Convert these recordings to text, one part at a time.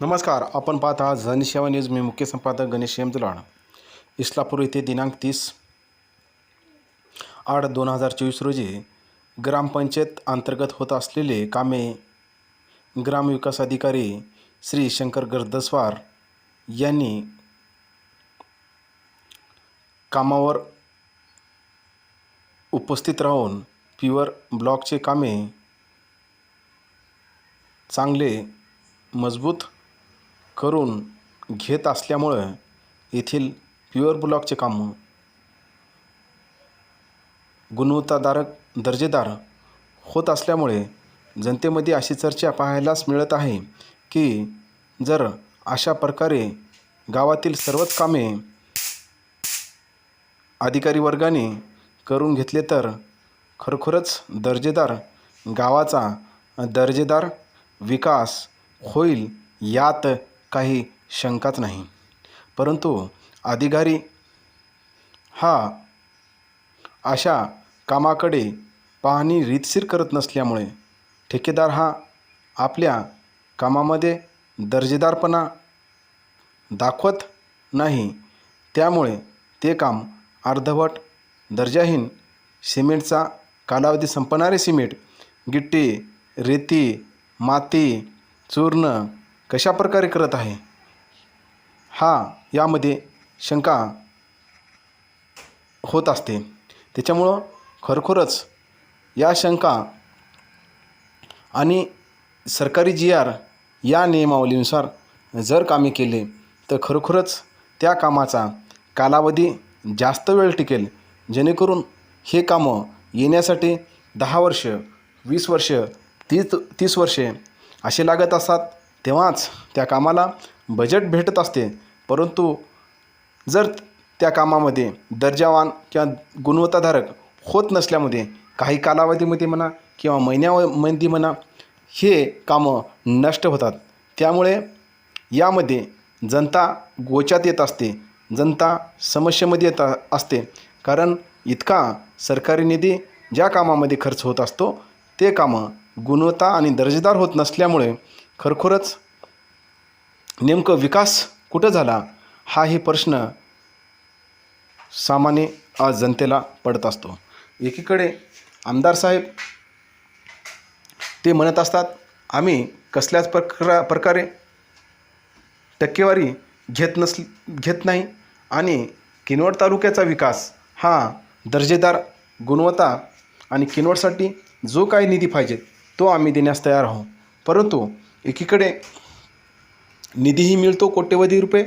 नमस्कार आपण पाहत आहात जनसेवा न्यूज. मी मुख्य संपादक गणेश यमदुलाड इस्लापूर येथे दिनांक तीस आठ दोन हजार चोवीस रोजी ग्रामपंचायत अंतर्गत होत असलेले कामे ग्रामविकास अधिकारी श्री शंकर गर्दस्वार यांनी कामावर उपस्थित राहून प्युअर ब्लॉकचे कामे चांगले मजबूत करून घेत असल्यामुळं येथील प्युअर ब्लॉकचे कामं गुणवत्ताधारक दर्जेदार होत असल्यामुळे जनतेमध्ये अशी चर्चा पाहायलाच मिळत आहे की जर अशा प्रकारे गावातील सर्वच कामे अधिकारी वर्गाने करून घेतले तर खरोखरच दर्जेदार गावाचा दर्जेदार विकास होईल यात काही शंकाच नाही. परंतु अधिकारी हा अशा कामाकडे पाहणी रीतशीर करत नसल्यामुळे ठेकेदार हा आपल्या कामामध्ये दर्जेदारपणा दाखवत नाही. त्यामुळे ते काम अर्धवट दर्जाहीन सिमेंटचा कालावधी संपणारे सिमेंट गिट्टी रेती माती चूर्ण कशा प्रकारे करत आहे? हा यामध्ये शंका होत असते. त्याच्यामुळं खरोखरच या शंका आणि सरकारी जी आर या नियमावलीनुसार जर कामे केले तर खरोखरच त्या कामाचा कालावधी जास्त वेळ टिकेल. जेणेकरून हे कामं येण्यासाठी दहा वर्ष वीस वर्ष तीस तीस वर्षे असे लागत असतात. तेव्हाच त्या कामाला बजेट भेटत असते. परंतु जर त्या कामामध्ये दर्जावान किंवा गुणवत्ताधारक होत नसल्यामध्ये काही कालावधीमध्ये म्हणा किंवा महिन्यामध्ये म्हणा हे कामं नष्ट होतात. त्यामुळे यामध्ये जनता गोच्यात येत असते. जनता समस्येमध्ये येत असते. कारण इतका सरकारी निधी ज्या कामामध्ये खर्च होत असतो ते कामं गुणवत्ता आणि दर्जेदार होत नसल्यामुळे खरोखरच. नेमकं विकास कुठं झाला? हा हे प्रश्न सामान्य आज जनतेला पडत असतो. एकीकडे आमदार साहेब ते म्हणत असतात आम्ही कसल्याच प्रक्रा प्रकारे टक्केवारी घेत नस घेत नाही आणि किनवट तालुक्याचा विकास हा दर्जेदार गुणवत्ता आणि किनवटसाठी जो काही निधी पाहिजेत तो आम्ही देण्यास तयार आहोत. परंतु एकीकडे निधीही मिळतो कोट्यवधी रुपये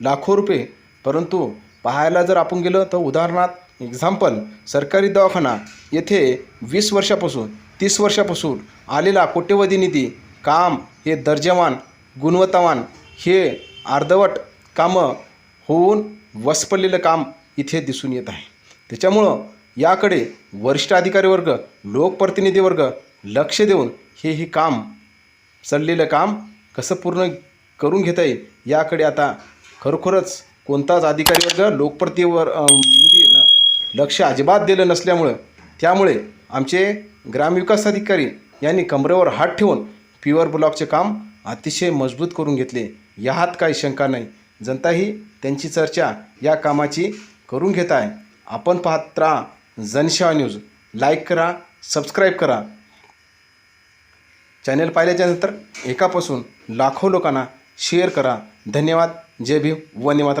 लाखो रुपये. परंतु पाहायला जर आपण गेलं तर उदाहरणार्थ एक्झाम्पल सरकारी दवाखाना येथे वीस वर्षापासून तीस वर्षापासून आलेला कोट्यवधी निधी काम हे दर्जावान गुणवत्तावान हे अर्धवट कामं होऊन वसपडलेलं काम इथे दिसून येत आहे. त्याच्यामुळं याकडे वरिष्ठ अधिकारी वर्ग लोकप्रतिनिधी वर्ग लक्ष देऊन हे हे काम चाललेलं काम कसं पूर्ण करून घेता येईल याकडे आता खरोखरच कोणताच अधिकारी वर्ग लोकप्रतिवर म्हणजे लक्ष अजिबात दिलं नसल्यामुळं त्यामुळे आमचे ग्रामविकास अधिकारी यांनी कमरेवर हात ठेवून प्युअर ब्लॉकचे काम अतिशय मजबूत करून घेतले. यात काही शंका नाही. जनताही त्यांची चर्चा या कामाची करून घेत आहे. आपण पाहत राहा जनसेवा न्यूज. लाईक करा सबस्क्राईब करा. चॅनल पाहिल्याच्यानंतर एकापासून लाखो लोकांना शेअर करा. धन्यवाद. जय भीम. वंदे मातरम.